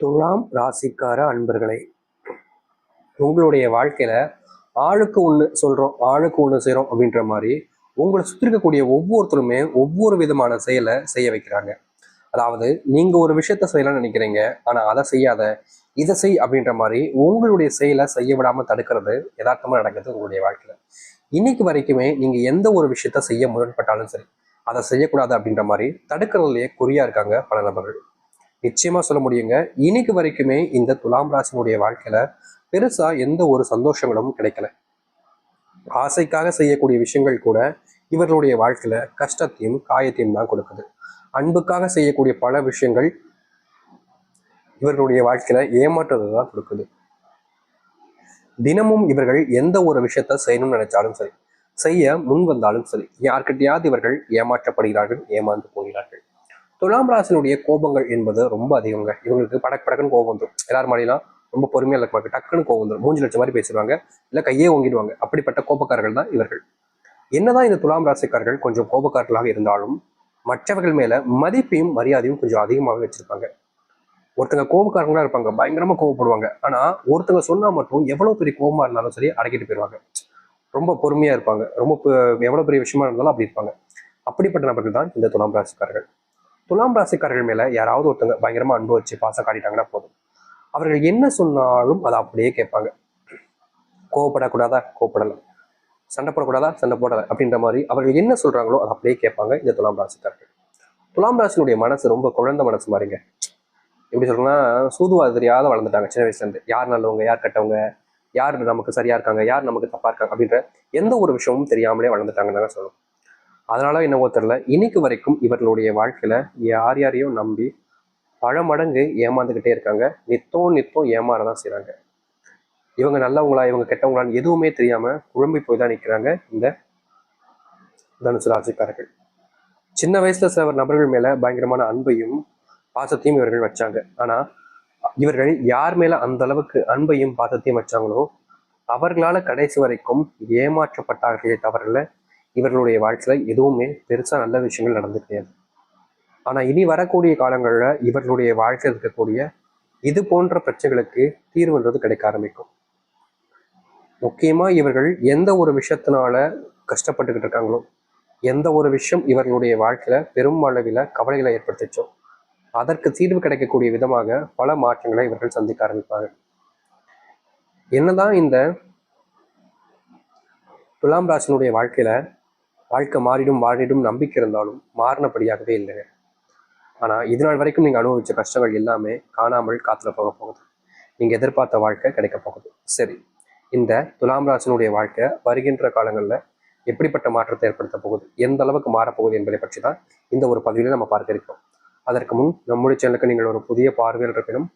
துலாம் ராசிக்கார அன்பர்களே உங்களுடைய வாழ்க்கையில ஆளுக்கு ஒன்று சொல்றோம் ஆளுக்கு ஒன்று செய்கிறோம் அப்படின்ற மாதிரி உங்களை சுற்றி இருக்கக்கூடிய ஒவ்வொருத்தருமே ஒவ்வொரு விதமான செயலை செய்ய வைக்கிறாங்க. அதாவது நீங்க ஒரு விஷயத்த செய்யலாம்னு நினைக்கிறீங்க ஆனா அதை செய்யாத இதை செய் அப்படின்ற மாதிரி உங்களுடைய செயலை செய்ய விடாம தடுக்கிறது யதார்த்தமா நடக்குது உங்களுடைய வாழ்க்கையில. இன்னைக்கு வரைக்குமே நீங்க எந்த ஒரு விஷயத்த செய்ய முரண்பட்டாலும் சரி அதை செய்யக்கூடாது அப்படின்ற மாதிரி தடுக்கிறதுலயே குறியா இருக்காங்க பல நபர்கள். நிச்சயமாக சொல்ல முடியுங்க. இன்னைக்கு வரைக்குமே இந்த துலாம் ராசினுடைய வாழ்க்கையில பெருசாக எந்த ஒரு சந்தோஷங்களும் கிடைக்கல. ஆசைக்காக செய்யக்கூடிய விஷயங்கள் கூட இவர்களுடைய வாழ்க்கையில கஷ்டத்தையும் காயத்தையும் தான் கொடுக்குது. அன்புக்காக செய்யக்கூடிய பல விஷயங்கள் இவர்களுடைய வாழ்க்கையில ஏமாற்றத்தை தான் கொடுக்குது. தினமும் இவர்கள் எந்த ஒரு விஷயத்த செய்யணும்னு நினைச்சாலும் சரி செய்ய முன் வந்தாலும் சரி யார்கிட்டயாவது இவர்கள் ஏமாற்றப்படுகிறார்கள் ஏமாந்து போகிறார்கள். துலாம் ராசினுடைய கோபங்கள் என்பது ரொம்ப அதிகங்க. இவங்களுக்கு படக் படக்குன்னு கோபம் வந்துடும் எல்லாரும் மாதிரிலாம் ரொம்ப பொறுமையா இருக்க டக்குன்னு கோபம் வந்துடும் மூஞ்சி லட்சம் மாதிரி பேசிடுவாங்க. இல்ல கையே ஓங்கிடுவாங்க. அப்படிப்பட்ட கோபக்காரர்கள் தான் இவர்கள். என்னதான் இந்த துலாம் ராசிக்காரர்கள் கொஞ்சம் கோபக்காரர்களாக இருந்தாலும் மற்றவர்கள் மேல மதிப்பையும் மரியாதையும் கொஞ்சம் அதிகமாக வச்சிருப்பாங்க. ஒருத்தங்க கோபக்காரங்களா இருப்பாங்க. பயங்கரமா கோவப்படுவாங்க ஆனா ஒருத்தங்க சொன்னா மட்டும் எவ்வளவு பெரிய கோபமா இருந்தாலும் சரி அடக்கிட்டு போயிடுவாங்க ரொம்ப பொறுமையா இருப்பாங்க. ரொம்ப பெ- எவ்வளவு பெரிய விஷயமா இருந்தாலும் அப்படி இருப்பாங்க. அப்படிப்பட்ட நபர்கள் தான் இந்த துலாம் ராசிக்காரர்கள். துலாம் ராசிக்காரர்கள் மேல யாராவது ஒருத்தங்க பயங்கரமா அன்பு வச்சு பாசம் காட்டிட்டாங்கன்னா போதும். அவர்கள் என்ன சொன்னாலும் அதை அப்படியே கேட்பாங்க. கோவப்படக்கூடாதா? கோவப்படலாம். சண்டை போடக்கூடாதா? சண்டை போடல அப்படின்ற மாதிரி அவர்கள் என்ன சொல்றாங்களோ அதை அப்படியே கேட்பாங்க இந்த துலாம் ராசிக்காரர்கள். துலாம் ராசினுடைய மனசு ரொம்ப குழந்த மனசு மாதிரிங்க. எப்படி சொல்றேன்னா சூதுவாது தெரியாத வளர்ந்துட்டாங்க சின்ன வயசுல இருந்து. யார் நல்லவங்க? யார் கெட்டவங்க? யார் நமக்கு சரியா இருக்காங்க? யார் நமக்கு தப்பா இருக்காங்க? அப்படின்ற எந்த ஒரு விஷயமும் தெரியாமலே வளர்ந்துட்டாங்கன்னு தான் சொல்லணும். அதனால என்னவோ தெரில இன்னைக்கு வரைக்கும் இவர்களுடைய வாழ்க்கையில யார் யாரையும் நம்பி பல மடங்கு ஏமாந்துக்கிட்டே இருக்காங்க. நித்தம் நித்தம் ஏமாறதான் செய்கிறாங்க இவங்க நல்லவங்களா இவங்க கெட்டவங்களான்னு எதுவுமே தெரியாம குழம்பி போய் தான் நிற்கிறாங்க இந்த தனுசு ராசிக்காரர்கள். சின்ன வயசுல சில நபர்கள் மேல பயங்கரமான அன்பையும் பாசத்தையும் இவர்கள் வச்சாங்க. ஆனா இவர்கள் யார் மேல அந்த அளவுக்கு அன்பையும் பாசத்தையும் வச்சாங்களோ அவர்களால கடைசி வரைக்கும் ஏமாற்றப்பட்டார்களே தவறில்லை. இவர்களுடைய வாழ்க்கையில எதுவுமே பெருசா நல்ல விஷயங்கள் நடந்து கிடையாது. ஆனா இனி வரக்கூடிய காலங்களில் இவர்களுடைய வாழ்க்கையில் இருக்கக்கூடிய இது போன்ற பிரச்சனைகளுக்கு தீர்வுன்றது கிடைக்க ஆரம்பிக்கும். முக்கியமா இவர்கள் எந்த ஒரு விஷயத்தினால கஷ்டப்பட்டுக்கிட்டு இருக்காங்களோ எந்த ஒரு விஷயம் இவர்களுடைய வாழ்க்கையில பெரும் அளவில் கவலைகளை ஏற்படுத்திச்சோ அதற்கு தீர்வு கிடைக்கக்கூடிய விதமாக பல மாற்றங்களை இவர்கள் சந்திக்க ஆரம்பிப்பாங்க. என்னதான் இந்த துலாம் ராசினுடைய வாழ்க்கையில வாழ்க்கை மாறிடும் வாழிடும் நம்பிக்கை இருந்தாலும் மாறினபடியாகவே இல்லைங்க. ஆனா இது நாள் வரைக்கும் நீங்க அனுபவிச்ச கஷ்டங்கள் எல்லாமே காணாமல் காத்துல போக போகுது. நீங்க எதிர்பார்த்த வாழ்க்கை கிடைக்க போகுது. சரி இந்த துலாம் ராசனுடைய வாழ்க்கை வருகின்ற காலங்களில் எப்படிப்பட்ட மாற்றத்தை ஏற்படுத்த போகுது? எந்த அளவுக்கு மாறப்போகுது என்பதை பற்றி தான் இந்த ஒரு பதிவில் நம்ம பார்க்க இருக்கிறோம் அதற்கு முன் நம்முடைய சேனலுக்கு நீங்கள் ஒரு புதிய பார்வையில் இருப்பினும்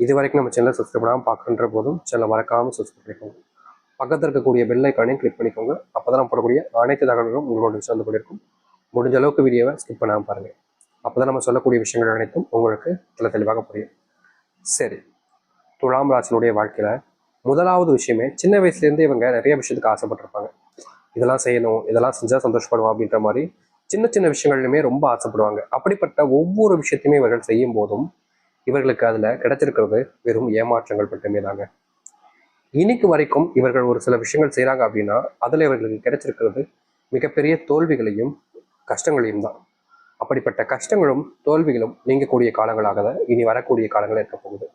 இது வரைக்கும் நம்ம சேனலை சப்ஸ்கிரைப் பண்ணாமல் பார்க்குன்ற போதும் சேனலை மறக்காமல் சப்ஸ்கிரைப் பண்ணிக்கோங்க. பக்கத்தில் இருக்கக்கூடிய பெல் ஐக்கானையும் கிளிக் பண்ணிக்கோங்க. அப்போ தான் நம்ம போடக்கூடிய அனைத்து தகவல்களும் உங்களோட சேர்ந்து கொண்டிருக்கும் முடிஞ்ச அளவுக்கு வீடியோவை ஸ்கிப் பண்ணாமல் பாருங்கள் அப்போ தான் நம்ம சொல்லக்கூடிய விஷயங்கள் அனைத்தும் உங்களுக்கு தெல தெளிவாக புரியும். சரி. துலாம் ராசினுடைய வாழ்க்கையில் முதலாவது விஷயமே சின்ன வயசுலேருந்தே இவங்க நிறைய விஷயத்துக்கு ஆசைப்பட்டிருப்பாங்க. இதெல்லாம் செய்யணும் இதெல்லாம் செஞ்சால் சந்தோஷப்படுவோம் அப்படின்ற மாதிரி சின்ன சின்ன விஷயங்கள்லையுமே ரொம்ப ஆசைப்படுவாங்க. அப்படிப்பட்ட ஒவ்வொரு விஷயத்தையுமே இவர்கள் செய்யும் போதும் இவர்களுக்கு அதில் கிடைச்சிருக்கிறது வெறும் ஏமாற்றங்கள் மட்டுமே தாங்க இன்னைக்கு வரைக்கும் இவர்கள் ஒரு சில விஷயங்கள் செய்கிறாங்க அப்படின்னா அதுல இவர்களுக்கு கிடைச்சிருக்கிறது மிகப்பெரிய தோல்விகளையும் கஷ்டங்களையும் தான். அப்படிப்பட்ட கஷ்டங்களும் தோல்விகளும் நீங்கக்கூடிய காலங்களாக தான் இனி வரக்கூடிய காலங்கள் இருக்க போகுது.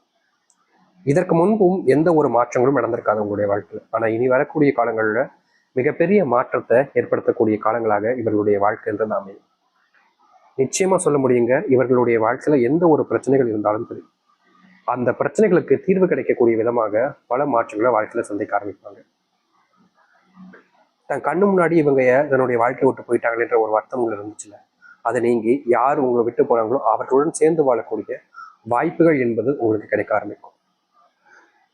இதற்கு முன்பும் எந்த ஒரு மாற்றங்களும் நடந்திருக்காது உங்களுடைய வாழ்க்கையில். ஆனால் இனி வரக்கூடிய காலங்களில் மிகப்பெரிய மாற்றத்தை ஏற்படுத்தக்கூடிய காலங்களாக இவர்களுடைய வாழ்க்கை என்று அமையும். நிச்சயமாக சொல்ல முடியுங்க இவர்களுடைய வாழ்க்கையில் எந்த ஒரு பிரச்சனைகள் இருந்தாலும் சரி அந்த பிரச்சனைகளுக்கு தீர்வு கிடைக்கக்கூடிய விதமாக பல மாற்றங்களை வாழ்க்கையில் சந்திக்க ஆரம்பிப்பாங்க. தன் கண்ணு முன்னாடி இவங்க தன்னுடைய வாழ்க்கையை விட்டு போயிட்டாங்களேன்ற ஒரு வருத்தம் உள்ள இருந்துச்சுல. அதை நீங்கி யார் உங்களை விட்டு போனாங்களோ அவர்களுடன் சேர்ந்து வாழக்கூடிய வாய்ப்புகள் என்பது உங்களுக்கு கிடைக்க ஆரம்பிக்கும்.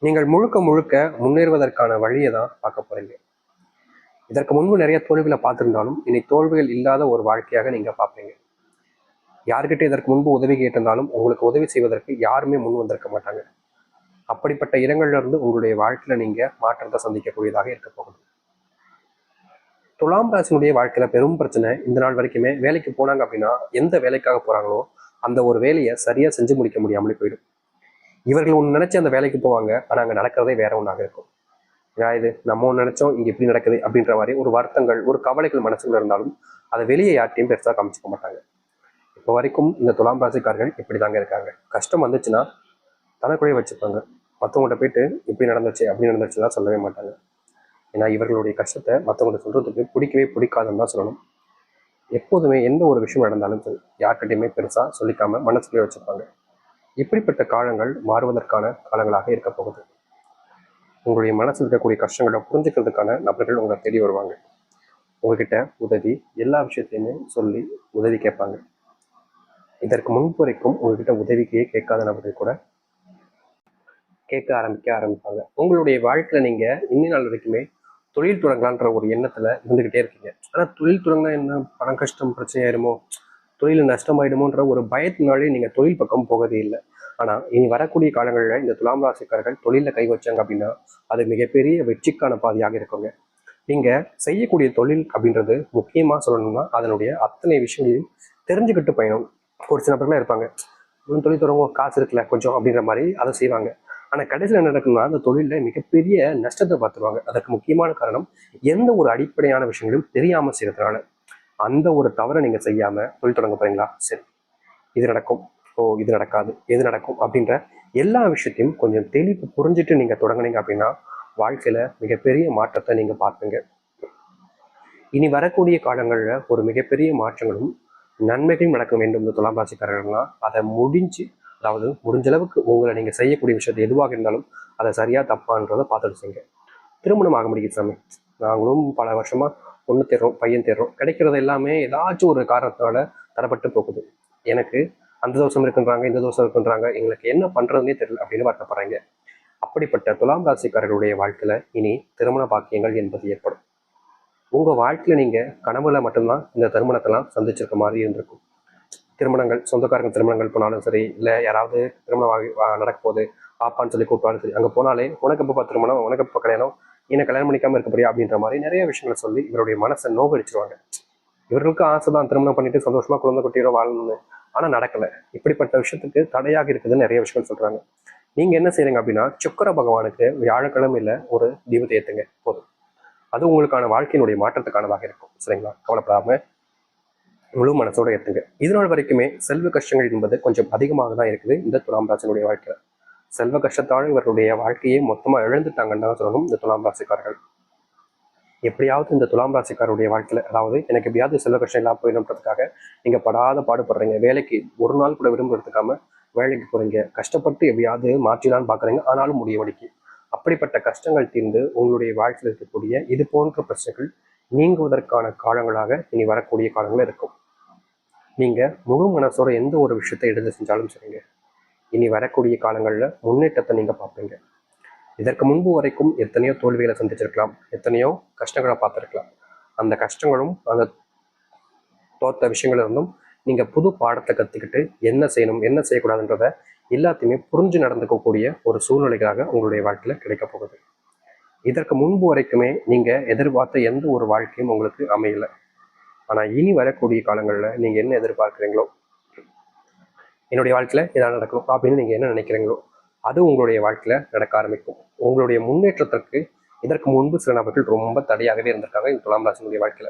நீங்கள் முழுக்க முழுக்க முன்னேறுவதற்கான வழியை தான் பார்க்க போறீங்க. இதற்கு முன்பு நிறைய தோல்விகளை பார்த்திருந்தாலும் இனி தோல்விகள் இல்லாத ஒரு வாழ்க்கையாக நீங்க பார்ப்பீங்க. யார்கிட்ட இதற்கு முன்பு உதவி கேட்டிருந்தாலும் உங்களுக்கு உதவி செய்வதற்கு யாருமே முன் வந்திருக்க மாட்டாங்க. அப்படிப்பட்ட இடங்கள்ல இருந்து உங்களுடைய வாழ்க்கையில நீங்கள் மாற்றத்தை சந்திக்கக்கூடியதாக இருக்க போகுது. துலாம் ராசினுடைய வாழ்க்கையில பெரும் பிரச்சனை. இந்த நாள் வரைக்குமே வேலைக்கு போனாங்க அப்படின்னா எந்த வேலைக்காக போறாங்களோ அந்த ஒரு வேலையை சரியா செஞ்சு முடிக்க முடியாமலே போயிடும். இவர்கள் ஒன்று நினச்சி அந்த வேலைக்கு போவாங்க. ஆனால் அங்கே நடக்கிறதே வேற ஒன்றாக இருக்கும். ஏன்னா இது நம்ம ஒன்று நினைச்சோம் இங்கே இப்படி நடக்குது அப்படின்ற மாதிரி ஒரு வருத்தங்கள் ஒரு கவலைகள் மனசுல இருந்தாலும் அதை வெளியே யார்ட்டையும் பெருசாக காமிச்சிக்க மாட்டாங்க. இப்போ வரைக்கும் இந்த துலாம் ராசிக்காரர்கள் இப்படிதாங்க இருக்காங்க. கஷ்டம் வந்துச்சுன்னா தனக்குள்ளே வச்சுப்பாங்க. மற்றவங்கள்ட்ட போயிட்டு இப்படி நடந்துச்சு அப்படி நடந்துச்சுலாம் சொல்லவே மாட்டாங்க. ஏன்னா இவர்களுடைய கஷ்டத்தை மற்றவங்கள்ட்ட சொல்கிறதுக்கு பிடிக்கவே பிடிக்காதுன்னு தான் சொல்லணும். எப்போதுமே எந்த ஒரு விஷயம் நடந்தாலும் சரி யார்கிட்டையுமே பெருசாக சொல்லிக்காமல் மனசுக்குள்ளே வச்சுப்பாங்க. இப்படிப்பட்ட காலங்கள் மாறுவதற்கான காலங்களாக இருக்க போகுது. உங்களுடைய மனசில் இருக்கக்கூடிய கஷ்டங்களை புரிஞ்சுக்கிறதுக்கான நபர்கள் உங்களை தேடி வருவாங்க. உங்ககிட்ட உதவி எல்லா விஷயத்தையுமே சொல்லி உதவி கேட்பாங்க. இதற்கு முன்பு வரைக்கும் உங்ககிட்ட உதவிக்கையே கேட்காத நபர்கள் கூட கேட்க ஆரம்பிக்க ஆரம்பிப்பாங்க. உங்களுடைய வாழ்க்கையில நீங்க இன்னி நாள் வரைக்குமே தொழில் தொடங்கலான்ற ஒரு எண்ணத்துல இருந்துகிட்டே இருக்கீங்க. ஆனா தொழில் தொடங்கினா என்ன? பணம் கஷ்டம் பிரச்சனை ஆயிடுமோ தொழில் நஷ்டமாயிடுமோன்ற ஒரு பயத்தினாலே நீங்க தொழில் பக்கம் போகவே இல்லை. ஆனா இனி வரக்கூடிய காலங்களில் இந்த துலாம் ராசிக்காரர்கள் தொழில கை வச்சாங்க அப்படின்னா அது மிகப்பெரிய வெற்றிக்கான பாதையாக இருக்குங்க. நீங்க செய்யக்கூடிய தொழில் அப்படின்றது முக்கியமா சொல்லணும்னா அதனுடைய அத்தனை விஷயங்களையும் தெரிஞ்சுக்கிட்டு பயணம். ஒரு சில பேர்லாம் இருப்பாங்க. இன்னும் தொழில் தொடங்கும் காசு இருக்குல்ல கொஞ்சம் அப்படின்ற மாதிரி அதை செய்வாங்க. ஆனால் கடைசியில் என்ன நடக்கும்னா அந்த தொழிலில் மிகப்பெரிய நஷ்டத்தை பார்த்துருவாங்க. அதற்கு முக்கியமான காரணம் எந்த ஒரு அடிப்படையான விஷயங்களும் தெரியாமல் செய்கிறதுனால அந்த ஒரு தவறை நீங்கள் செய்யாமல் தொழில் தொடங்க போறீங்களா? சரி. இது நடக்கும். ஓ இது நடக்காது. எது நடக்கும்? அப்படின்ற எல்லா விஷயத்தையும் கொஞ்சம் தெளிப்பு புரிஞ்சுட்டு நீங்கள் தொடங்குனீங்க அப்படின்னா வாழ்க்கையில மிகப்பெரிய மாற்றத்தை நீங்கள் பார்ப்பீங்க. இனி வரக்கூடிய காலங்களில் ஒரு மிகப்பெரிய மாற்றங்களும் நன்மைகளும் நடக்க வேண்டும் இந்த துலாம் ராசிக்காரர்கள்னா அதை முடிஞ்சு அதாவது முடிஞ்ச அளவுக்கு உங்களை நீங்கள் செய்யக்கூடிய விஷயத்தை எதுவாக இருந்தாலும் அதை சரியாக தப்பான்றதை பார்த்துட்டு செய்யுங்க திருமணம் ஆக முடியுது சாமி. நாங்களும் பல வருஷமாக பொண்ணு தேடுறோம் பையன் தேர்றோம் கிடைக்கிறது எல்லாமே ஏதாச்சும் ஒரு காரணத்தால் தரப்பட்டு போகுது. எனக்கு அந்த தோஷம் இருக்குன்றாங்க இந்த தோஷம் இருக்குன்றாங்க எங்களுக்கு என்ன பண்ணுறதுனே தெரியல அப்படின்னு வருத்தப்படுறாங்க. அப்படிப்பட்ட துலாம் ராசிக்காரர்களுடைய வாழ்க்கையில் இனி திருமண பாக்கியங்கள் என்பது ஏற்படும். உங்க வாழ்க்கையில நீங்கள் கனவுல மட்டும்தான் இந்த திருமணத்தெல்லாம் சந்திச்சிருக்க மாதிரி இருந்திருக்கும். திருமணங்கள் சொந்தக்காரங்க திருமணங்கள் போனாலும் சரி இல்லை யாராவது திருமணம் ஆகி வா- நடக்க போகுது பாப்பான்னு சொல்லி கூப்பிட்டாலும் சரி அங்கே போனாலே உனக்கு எப்போ திருமணம் உனக்கு எப்போ கல்யாணம் என்னை கல்யாணம் பண்ணிக்காமல் இருக்க போறியா அப்படின்ற மாதிரி நிறைய விஷயங்களை சொல்லி இவருடைய மனசை நோகடிச்சிருவாங்க. இவர்களுக்கு ஆசை தான் திருமணம் பண்ணிட்டு சந்தோஷமா குழந்தை குட்டியோட வாழணும்னு. ஆனால் நடக்கல. இப்படிப்பட்ட விஷயத்துக்கு தடையாக இருக்குதுன்னு நிறைய விஷயங்கள் சொல்றாங்க. நீங்க என்ன செய்யறீங்க அப்படின்னா சுக்கர பகவானுக்கு வியாழக்கிழமையில ஒரு தீபத்தை ஏத்துங்க. போதும். அது உங்களுக்கான வாழ்க்கையினுடைய மாற்றத்துக்கானதாக இருக்கும். சரிங்களா? கவலைப்படாம முழு மனசோட ஏற்றுங்க இது நாள் வரைக்குமே செல்வ கஷ்டங்கள் என்பது கொஞ்சம் அதிகமாக தான் இருக்குது. இந்த துலாம் ராசினுடைய வாழ்க்கையில. செல்வ கஷ்டத்தால் இவருடைய வாழ்க்கையை மொத்தமாக இழந்துட்டாங்கன்னு தான் சொல்லணும் இந்த துலாம் ராசிக்காரர்கள். எப்படியாவது இந்த துலாம் ராசிக்காரருடைய வாழ்க்கையில அதாவது எனக்கு எப்படியாவது செல்வ கஷ்டம் இல்லாம போயிடும்ன்றதுக்காக நீங்க படாத பாடுபடுறீங்க. வேலைக்கு ஒரு நாள் கூட விரும்புறதுக்காம வேலைக்கு போறீங்க. கஷ்டப்பட்டு எப்படியாவது மாற்றிலான்னு பாக்குறீங்க. ஆனாலும் முடிய வடிக்கு அப்படிப்பட்ட கஷ்டங்கள் தீர்ந்து உங்களுடைய வாழ்க்கையில் இருக்கக்கூடிய இது போன்ற பிரச்சனைகள் நீங்குவதற்கான காலங்களாக இனி வரக்கூடிய காலங்கள் இருக்கும். நீங்க முழு மனசோட எந்த ஒரு விஷயத்தை எடுத்து செஞ்சாலும் சரிங்க. இனி வரக்கூடிய காலங்களில் முன்னேற்றத்தை நீங்க பார்ப்பீங்க. இதற்கு முன்பு வரைக்கும் எத்தனையோ தோல்விகளை சந்திச்சிருக்கலாம். எத்தனையோ கஷ்டங்களை பார்த்துருக்கலாம். அந்த கஷ்டங்களும் அந்த தோத்த விஷயங்கள் இருந்தும் நீங்க புது பாடத்தை கத்துக்கிட்டு என்ன செய்யணும் என்ன செய்யக்கூடாதுன்றத எல்லாத்தையுமே புரிஞ்சு நடந்துக்கக்கூடிய ஒரு சூழ்நிலைகளாக உங்களுடைய வாழ்க்கையில் கிடைக்க போகுது. இதற்கு முன்பு வரைக்குமே நீங்கள் எதிர்பார்த்த எந்த ஒரு வாழ்க்கையும் உங்களுக்கு அமையலை. ஆனால் இனி வரக்கூடிய காலங்களில் நீங்க என்ன எதிர்பார்க்குறீங்களோ என்னுடைய வாழ்க்கையில இதான் நடக்கணும் அப்படின்னு நீங்க என்ன நினைக்கிறீங்களோ அது உங்களுடைய வாழ்க்கையில நடக்க ஆரம்பிக்கும். உங்களுடைய முன்னேற்றத்திற்கு இதற்கு முன்பு சில நபர்கள் ரொம்ப தடையாகவே இருந்திருக்காங்க இந்த துலாம் ராசினுடைய வாழ்க்கையில.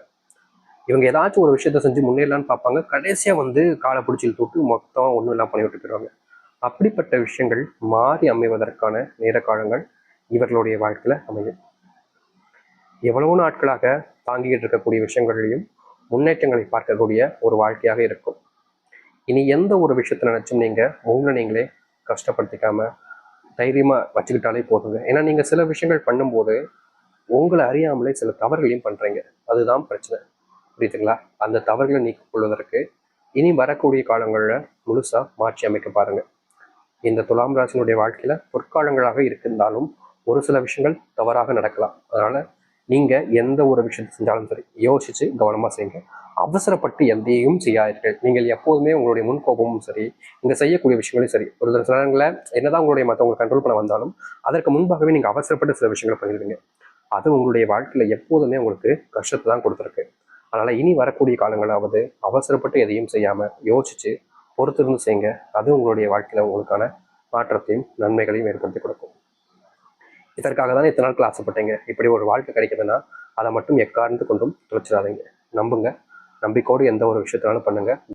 இவங்க ஏதாச்சும் ஒரு விஷயத்த செஞ்சு முன்னேறலாம்னு பார்ப்பாங்க. கடைசியா வந்து காலை பிடிச்சி தொட்டு மொத்தம் ஒன்றும் எல்லாம் பண்ணி விட்டு போயிடுவாங்க. அப்படிப்பட்ட விஷயங்கள் மாறி அமைவதற்கான நேர காலங்கள் இவர்களுடைய வாழ்க்கையில் அமையும். எவ்வளவு நாட்களாக தாங்கிட்டு இருக்கக்கூடிய விஷயங்களையும் முன்னேற்றங்களை பார்க்கக்கூடிய ஒரு வாழ்க்கையாக இருக்கும். இனி எந்த ஒரு விஷயத்தை நினைச்சும் நீங்கள் உங்களை நீங்களே கஷ்டப்படுத்திக்காம தைரியமாக வச்சுக்கிட்டாலே போதுங்க. ஏன்னா நீங்கள் சில விஷயங்கள் பண்ணும்போது உங்களை அறியாமலே சில தவறுகளையும் பண்ணுறீங்க அதுதான் பிரச்சனை. புரியுதுங்களா? அந்த தவறுகளை நீக்கிக் கொள்வதற்கு இனி வரக்கூடிய காலங்களில் முழுசாக மாற்றி அமைக்க பாருங்கள் இந்த துலாம் ராசினுடைய வாழ்க்கையில பொற்காலங்களாக இருந்தாலும் ஒரு சில விஷயங்கள் தவறாக நடக்கலாம். அதனால நீங்க எந்த ஒரு விஷயத்தை செஞ்சாலும் சரி யோசிச்சு கவனமா செய்யுங்க. அவசரப்பட்டு எதையும் செய்யாதீர்கள். நீங்கள் எப்போதுமே உங்களுடைய முன்கோபமும் சரி நீங்கள் செய்யக்கூடிய விஷயங்களும் சரி ஒரு சில நேரங்களில் என்னதான் உங்களுடைய மற்றவங்க கண்ட்ரோல் பண்ண வந்தாலும் அதற்கு முன்பாகவே நீங்க அவசரப்பட்டு சில விஷயங்களை பண்ணிடுவீங்க. அது உங்களுடைய வாழ்க்கையில எப்போதுமே உங்களுக்கு கஷ்டத்தை தான் கொடுத்துருக்கு. அதனால இனி வரக்கூடிய காலங்களாவது அவசரப்பட்டு எதையும் செய்யாம யோசிச்சு பொறுத்திருந்து செய்யுங்க. அது உங்களுடைய வாழ்க்கையில் உங்களுக்கான மாற்றத்தையும் நன்மைகளையும் ஏற்படுத்தி கொடுக்கும். இதற்காக தான் இத்தனை நாட்கள் ஆசைப்பட்டீங்க இப்படி ஒரு வாழ்க்கை கிடைக்குதுன்னா அதை மட்டும் எக்காரணத்து கொண்டும் தொலைச்சிடாதீங்க. நம்புங்க. நம்பிக்கையோடு எந்த ஒரு விஷயத்தினாலும் பண்ணுங்கள்